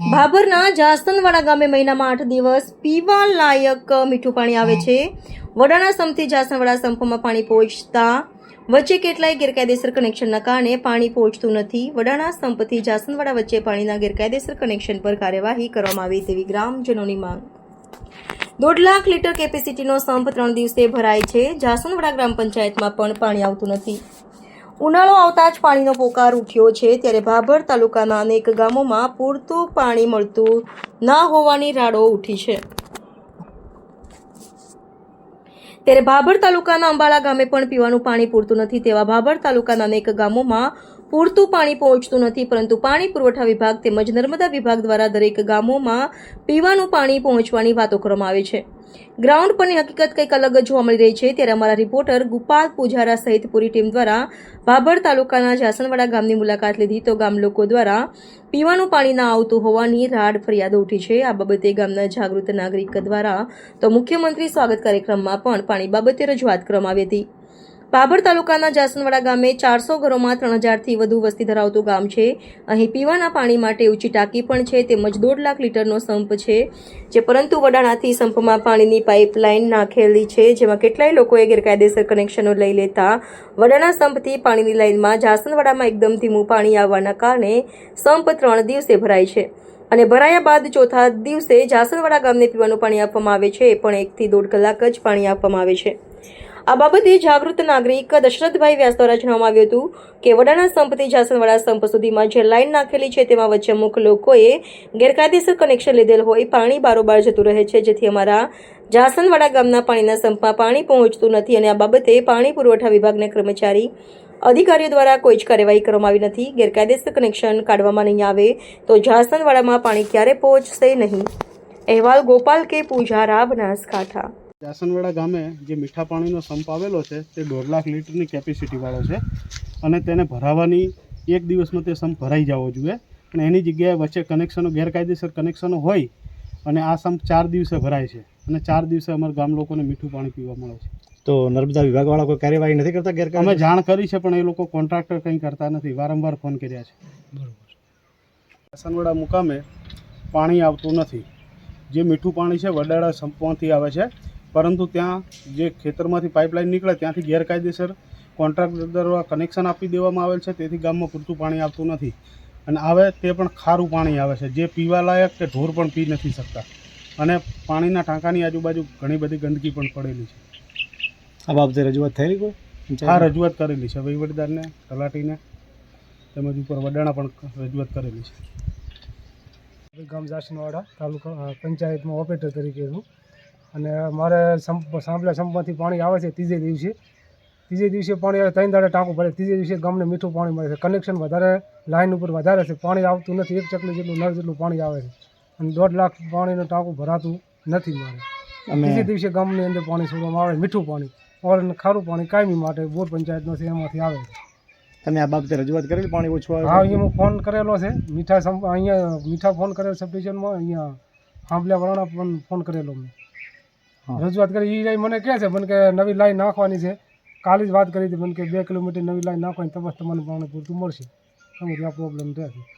ભાભરના જાસનવાડા ગામે મહિનામાં આઠ દિવસ પીવા લાયક મીઠું પાણી આવે છે. વડાના સંપથી જાસનવાડા સંપમાં પાણી પહોંચતા વચ્ચે કેટલાય ગેરકાયદેસર કનેક્શનના કારણે પાણી પહોંચતું નથી. વડાના સંપથી જાસનવાડા વચ્ચે પાણીના ગેરકાયદેસર કનેક્શન પર કાર્યવાહી કરવામાં આવી તેવી ગ્રામજનોની માંગ. દોઢ લાખ લીટર કેપેસિટીનો સંપ ત્રણ દિવસે ભરાય છે. જાસનવાડા ગ્રામ પંચાયતમાં પણ પાણી આવતું નથી. ઉનાળો આવતા જ પાણીનો પોકાર ઉઠ્યો છે ત્યારે ભાભર તાલુકાના અનેક ગામોમાં પૂરતું પાણી મળતું ના હોવાની રાડો ઉઠી છે. ત્યારે ભાભર તાલુકાના અંબાળા ગામે પણ પીવાનું પાણી પૂરતું નથી તેવા ભાભર તાલુકાના અનેક ગામોમાં પૂરતું પાણી પહોંચતું નથી, પરંતુ પાણી પુરવઠા વિભાગ તેમજ નર્મદા વિભાગ દ્વારા દરેક ગામોમાં પીવાનું પાણી પહોંચવાની વાતો કરવામાં આવે છે. ગ્રાઉન્ડ પરની હકીકત કંઈક અલગ જોવા મળી રહી છે. ત્યારે અમારા રિપોર્ટર ગુપાલ પૂજારા સહિત પૂરી ટીમ દ્વારા ભાભર તાલુકાના જાસનવાડા ગામની મુલાકાત લીધી. તો ગામ લોકો દ્વારા પીવાનું પાણી ના આવતું હોવાની રાડ ફરિયાદો ઉઠી છે. આ બાબતે ગામના જાગૃત નાગરિક દ્વારા તો મુખ્યમંત્રી સ્વાગત કાર્યક્રમમાં પણ પાણી બાબતે રજૂઆત કરવામાં આવી હતી. બાબર તાલુકાના જાસનવાડા ગામે ચારસો ઘરોમાં ત્રણ હજારથી વધુ વસ્તી ધરાવતું ગામ છે. અહીં પીવાના પાણી માટે ઊંચી ટાંકી પણ છે તેમજ દોઢ લાખ લીટરનો સંપ છે, જે પરંતુ વડાણાથી સંપમાં પાણીની પાઇપલાઇન નાખેલી છે, જેમાં કેટલાય લોકોએ ગેરકાયદેસર કનેક્શનો લઈ લેતા વડાણા સંપથી પાણીની લાઇનમાં જાસનવાડામાં એકદમ ધીમું પાણી આવવાના કારણે સંપ ત્રણ દિવસે ભરાય છે અને ભરાયા બાદ ચોથા દિવસે જાસનવાડા ગામને પીવાનું પાણી આપવામાં આવે છે, પણ એકથી દોઢ કલાક જ પાણી આપવામાં આવે છે. આ બાબતે જાગૃત નાગરિક દશરથભાઈ વ્યાસ દ્વારા જણાવવામાં આવ્યું હતું કે વડાના સંપથી જાસનવાડા સંપ સુધીમાં જે લાઈન નાખેલી છે તેમાં વચ્ચે અમુક લોકોએ ગેરકાયદેસર કનેક્શન લીધેલ હોય, પાણી બારોબાર જતું રહે છે, જેથી અમારા જાસનવાડા ગામના પાણીના સંપમાં પાણી પહોંચતું નથી અને આ બાબતે પાણી પુરવઠા વિભાગના કર્મચારી અધિકારીઓ દ્વારા કોઈ જ કાર્યવાહી કરવામાં આવી નથી. ગેરકાયદેસર કનેક્શન કાઢવામાં નહીં આવે તો જાસનવાડામાં પાણી ક્યારે પહોંચશે નહીં. અહેવાલ ગોપાલ કે પૂજારા બનાસકાંઠા. જાસનવાડા ગામે જે મીઠા પાણીનો સંપ આવેલો છે તે દોઢ લાખ લીટરની કેપેસિટીવાળો છે અને તેને ભરાવાની એક દિવસમાં તે સંપ ભરાઈ જવો જોઈએ. અને એની જગ્યાએ વચ્ચે કનેક્શનો ગેરકાયદેસર કનેક્શનો હોય અને આ સંપ ચાર દિવસે ભરાય છે અને ચાર દિવસે અમારા ગામ લોકોને મીઠું પાણી પીવા મળે છે. તો નર્મદા વિભાગવાળા કોઈ કાર્યવાહી નથી કરતા અમે જાણ કરી છે પણ એ લોકો કોન્ટ્રાક્ટર કંઈ કરતા નથી. વારંવાર ફોન કર્યા છે. જાસનવાડા મુકામે પાણી આવતું નથી. જે મીઠું પાણી છે વડાળા સંપમાંથી આવે છે. પરંતુ ત્યાં જે ખેતરમાંથી પાઇપલાઇન નીકળે ત્યાંથી ગેરકાયદેસર કોન્ટ્રાક્ટર દ્વારા કનેક્શન આપી દેવામાં આવેલ છે તેથી ગામમાં પૂરતું પાણી આવતું નથી. અને આવે તે પણ ખારું પાણી આવે છે જે પીવા લાયક કે ઢોર પણ પી નથી શકતા. અને પાણીના ટાંકાની આજુબાજુ ઘણી બધી ગંદકી પણ પડેલી છે. આ બાબતે રજૂઆત થયેલી કોઈ? આ રજૂઆત કરેલી છે. વહીવટદારને તલાટીને તેમજ ઉપર વડાણા પણ રજૂઆત કરેલી છે. ગામ જાસનવાડા તાલુકા પંચાયતમાં ઓપરેટર તરીકે છું. અને મારે સાંભળા સંપમાંથી પાણી આવે છે ત્રીજે દિવસે. ત્રીજે દિવસે પાણી આવે ત્રણ દાડે ટાંકું પડે ત્રીજે દિવસે ગામને મીઠું પાણી મળે છે. કનેક્શન વધારે લાઈન ઉપર વધારે છે. પાણી આવતું નથી. એક ચકલી જેટલું નળ જેટલું પાણી આવે છે. અને દોઢ લાખ પાણીનું ટાંકું ભરાતું નથી મારે. ત્રીજે દિવસે ગામની અંદર પાણી છોડવામાં આવે મીઠું પાણી. ઓર ખારું પાણી કાયમી માટે બોર પંચાયતનો છે એમાંથી આવે છે. તમે આ બાબતે રજૂઆત કરેલી? પાણી ઓછું આવે હા અહીંયા હું ફોન કરેલો છે. મીઠા સંપ અહીંયા મીઠા ફોન કરેલો સબડિવિઝનમાં અહીંયા વાળા પણ ફોન કરેલો મેં. રજૂઆત કરી એ મને કહે છે, મને કે નવી લાઈન નાખવાની છે. કાલે જ વાત કરી હતી, મને કે બે કિલોમીટર નવી લાઈન નાખવાની, તપાસ તમને પાણી પૂરતું મળશે. સમજ આ પ્રોબ્લેમ છે.